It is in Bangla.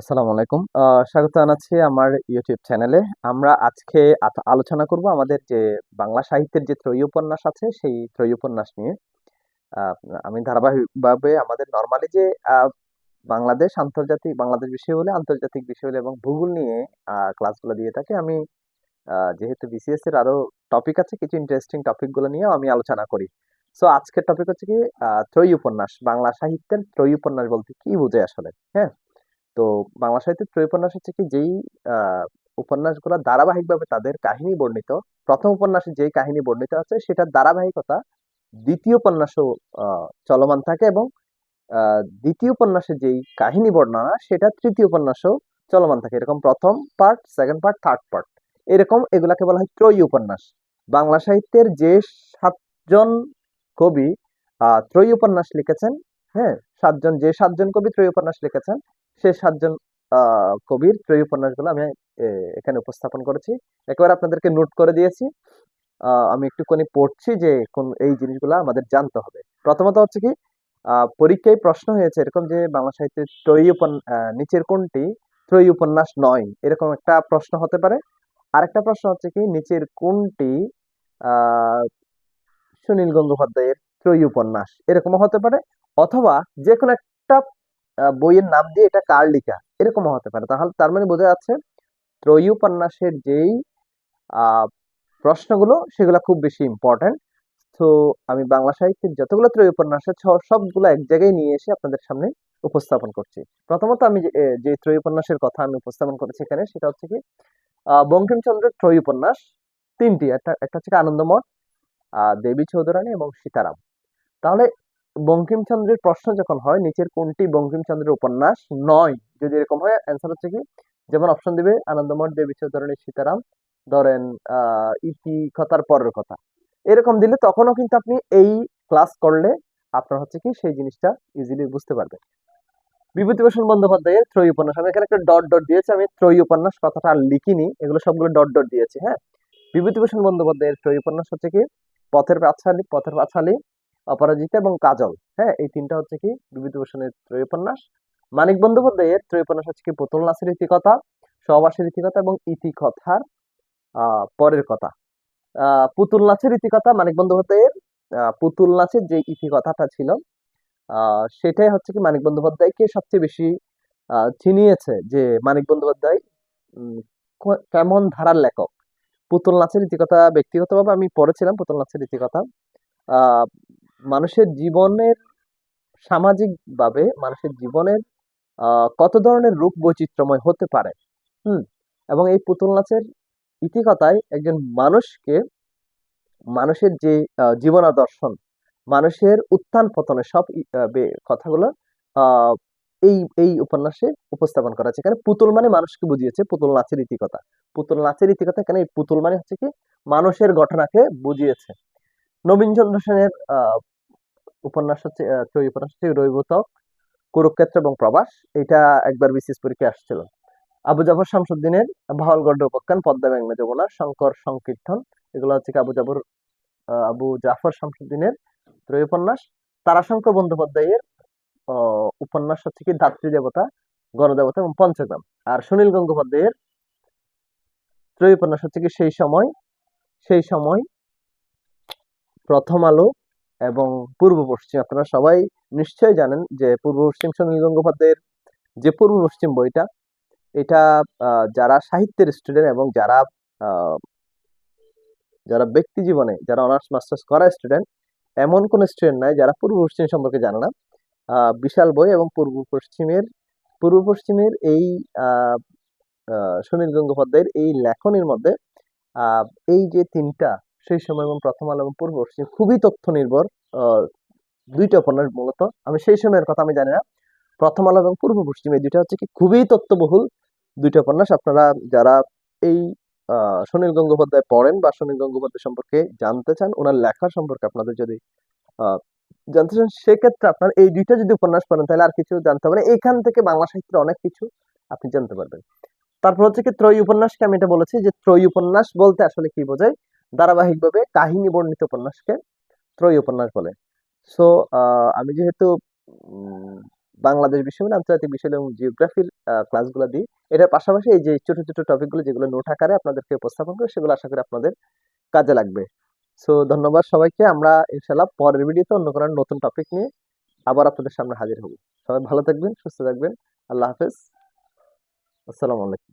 আসসালামু আলাইকুম। স্বাগত জানাচ্ছি আমার ইউটিউব চ্যানেলে আমরা আজকে আলোচনা করব আমাদের যে বাংলা সাহিত্যের যে ত্রয়ী উপন্যাস আছে, সেই ত্রয়ী উপন্যাস নিয়ে আমি ধারাবাহিকভাবে আমাদের নর্মালি যে বাংলাদেশ আন্তর্জাতিক, বাংলাদেশ বিষয় হলে আন্তর্জাতিক বিষয় হলে এবং ভূগোল নিয়ে ক্লাসগুলো দিয়ে থাকি, আমি যেহেতু বিসিএস এর আরও টপিক আছে, কিছু ইন্টারেস্টিং টপিকগুলো নিয়েও আমি আলোচনা করি। সো আজকের টপিক হচ্ছে কি ত্রয়ী উপন্যাস বাংলা সাহিত্যের ত্রয়ী উপন্যাস বলতে কি বোঝায় আসলে? হ্যাঁ? তো বাংলা সাহিত্যের ত্রয়ী উপন্যাস হচ্ছে কি যেই উপন্যাসগুলো ধারাবাহিকভাবে তাদের কাহিনী বর্ণিত, প্রথম উপন্যাসে যেই কাহিনী বর্ণিত আছে সেটার ধারাবাহিকতা দ্বিতীয় উপন্যাসও চলমান থাকে এবং দ্বিতীয় উপন্যাসে যেই কাহিনী বর্ণনা সেটা তৃতীয় উপন্যাসও চলমান থাকে। এরকম প্রথম part second part third part এরকম এগুলাকে বলা হয় ত্রয়ী উপন্যাস। বাংলা সাহিত্যের যে সাতজন কবি ত্রয়ী উপন্যাস লিখেছেন হ্যাঁ সাতজন, যে সাতজন কবি ত্রয়ী উপন্যাস লিখেছেন সেই সাতজন কবির ত্রয়ী উপন্যাসগুলো আমি এখানে উপস্থাপন করেছি। একেবারে আপনাদেরকে নোট করে দিয়েছি। আমি একটুখানি পড়ছি যে কোন, এই জিনিসগুলো আমাদের জানতে হবে। প্রথমত হচ্ছে কি পরীক্ষায় প্রশ্ন হয়েছে এরকম যে বাংলা সাহিত্যের ত্রয়ী নিচের কোনটি? ত্রয়ী উপন্যাস নয়, এরকম একটা প্রশ্ন হতে পারে। আরেকটা প্রশ্ন হচ্ছে কি, নিচের কোনটি সুনীল গঙ্গোপাধ্যায়ের ত্রয়ী উপন্যাস এরকমও হতে পারে। অথবা যে কোনো একটা বইয়ের নাম দিয়ে এটা কার লেখা, এরকমও হতে পারে। তাহলে তার মানে বোঝা যাচ্ছে ত্রয়ী উপন্যাসের যেই প্রশ্নগুলো সেগুলো খুব বেশি ইম্পর্ট্যান্ট তো আমি বাংলা সাহিত্যের যতগুলো ত্রয়ী উপন্যাস আছে সব- সবগুলো এক জায়গায় নিয়ে এসে আপনাদের সামনে উপস্থাপন করছি। প্রথমত আমি যে ত্রয়ী উপন্যাসের কথা আমি উপস্থাপন করেছি এখানে, সেটা হচ্ছে কি বঙ্কিমচন্দ্রের ত্রয়ী উপন্যাস তিনটি। একটা একটা হচ্ছে আনন্দমঠ দেবী চৌধুরানী এবং সীতারাম। তাহলে বঙ্কিমচন্দ্রের প্রশ্ন যখন হয়, নিচের কোনটি বঙ্কিমচন্দ্রের উপন্যাস? নয়। যদি এরকম হয় অ্যান্সার হচ্ছে কি? যেমন অপশন দিবে, আনন্দমঠ দেবী চৌধুরানী সীতারাম, ধরেন ইতি কথার পরের কথা। এরকম দিলে তখনও কিন্তু আপনি এই ক্লাস করলে আপনার হচ্ছে কি, সেই জিনিসটা ইজিলি বুঝতে পারবেন। বিভূতিভূষণ বন্দ্যোপাধ্যায়ের ত্রয়ী উপন্যাস। আমি এখানে একটা ডট ডট দিয়েছি। আমি ত্রয়ী উপন্যাস কথাটা আর লিখিনি। এগুলো সবগুলো ডট ডট দিয়েছি হ্যাঁ? বিভূতিভূষণ বন্দ্যোপাধ্যায়ের ত্রয়ী উপন্যাস হচ্ছে কি? পথের পাঁচালী পথের পাঁচালী অপরাজিতা এবং কাজল। হ্যাঁ এই তিনটা হচ্ছে কি? বিভূতিভূষণের ত্রয়ী উপন্যাস মানিক বন্দ্যোপাধ্যায়ের ত্রয়ী উপন্যাস হচ্ছে কি? পুতুল নাচের ইতিকথা, সহবাসের ইতিকথা এবং ইতিকথার পরের কথা। আহ পুতুল নাচের ইতিকথা, মানিক বন্দ্যোপাধ্যায়ের পুতুল নাচের যে ইতিকথাটা ছিল সেটাই হচ্ছে কি মানিক বন্দ্যোপাধ্যায়কে সবচেয়ে বেশি চিনিয়েছে যে মানিক বন্দ্যোপাধ্যায় কেমন ধারার লেখক। পুতুল নাচের ইতিকথা ব্যক্তিগতভাবে আমি পড়েছিলাম, পুতুল নাচের ইতিকথা। মানুষের জীবনের সামাজিক ভাবে মানুষের জীবনের কত ধরনের রূপ বৈচিত্র্যময় হতে পারে, হুম? এবং এই পুতুল নাচের ইতিকথায় একজন মানুষকে মানুষের যে জীবনাদর্শন, মানুষের উত্থান পতনের সব কথাগুলো এই এই উপন্যাসে উপস্থাপন করা আছে এখানে পুতুল মানে মানুষকে বুঝিয়েছে, পুতুল নাচের ইতিকথা। পুতুল নাচের ইতিকথা এখানে পুতুল মানে হচ্ছে কি, মানুষের ঘটনাকে বুঝিয়েছে। নবীনচন্দ্র সেনের উপন্যাস হচ্ছে উপন্যাস হচ্ছে রৈবতক কুরুক্ষেত্র এবং প্রবাস। এটা একবার বিশেষ পরীক্ষায় আসছিল। আবু জাফর শামসুদ্দিনের ভাওয়ালগড় উপাখ্যান, পদ্মা মেঘনা যমুনা, শঙ্কর সংকীর্তন। এগুলো হচ্ছে আবু জাফর আবু জাফর শামসুদ্দিনের ত্রয় উপন্যাস তারাশঙ্কর বন্দ্যোপাধ্যায়ের উপন্যাস হচ্ছে কি ধাত্রী দেবতা, গণদেবতা এবং পঞ্চগ্রাম। আর সুনীল গঙ্গোপাধ্যায়ের ত্রয়ী উপন্যাস হচ্ছে কি সেই সময় সেই সময় প্রথম আলো এবং পূর্ব পশ্চিম। আপনারা সবাই নিশ্চয়ই জানেন যে পূর্ব পশ্চিম সুনীল গঙ্গোপাধ্যায়ের যে পূর্ব পশ্চিম বইটা, এটা যারা সাহিত্যের স্টুডেন্ট এবং যারা যারা ব্যক্তি জীবনে, যারা অনার্স মাস্টার্স করা স্টুডেন্ট এমন কোন স্টুডেন্ট নাই যারা পূর্ব পশ্চিম সম্পর্কে জানে না। বিশাল বই এবং পূর্ব পশ্চিমের পূর্ব পশ্চিমের এই সুনীল গঙ্গোপাধ্যায়ের এই লেখনীর মধ্যে এই যে তিনটা সেই সময় এবং প্রথম আলো এবং পূর্ব পশ্চিম খুবই তথ্য নির্ভর দুইটা উপন্যাস মূলত। আমি সেই সময়ের কথা আমি জানি না। প্রথম আলো এবং পূর্ব পশ্চিম এই দুইটা হচ্ছে কি খুবই তথ্যবহুল দুইটা উপন্যাস। আপনারা যারা এই সুনীল গঙ্গোপাধ্যায় পড়েন বা সুনীল গঙ্গোপাধ্যায় সম্পর্কে জানতে চান, ওনার লেখা সম্পর্কে আপনাদের যদি জানতে চান, সেক্ষেত্রে আপনার এই দুইটা যদি উপন্যাস পড়েন, তাহলে আর কিছু জানতে পারেন এখান থেকে বাংলা সাহিত্যের অনেক কিছু আপনি জানতে পারবেন। তারপর হচ্ছে কি ত্রয়ী উপন্যাসকে আমি এটা বলেছি যে ত্রয়ী উপন্যাস বলতে আসলে কি বোঝায়? ধারাবাহিকভাবে কাহিনী বর্ণিত উপন্যাসকে ত্রয়ী উপন্যাস বলে। সো আমি যেহেতু বাংলাদেশ বিষয়, আন্তর্জাতিক বিষয় এবং জিওগ্রাফির ক্লাসগুলো দিই, এটার পাশাপাশি এই যে ছোট ছোট টপিকগুলো যেগুলো নোট আকারে আপনাদেরকে উপস্থাপন করে, সেগুলো আশা করি আপনাদের কাজে লাগবে। সো ধন্যবাদ সবাইকে, আমরা ইনশাল্লাহ পরের ভিডিওতে অন্য কোনো নতুন টপিক নিয়ে আবার আপনাদের সামনে হাজির হব। সবাই ভালো থাকবেন, সুস্থ থাকবেন, আল্লাহ হাফেজ। আসসালামু আলাইকুম।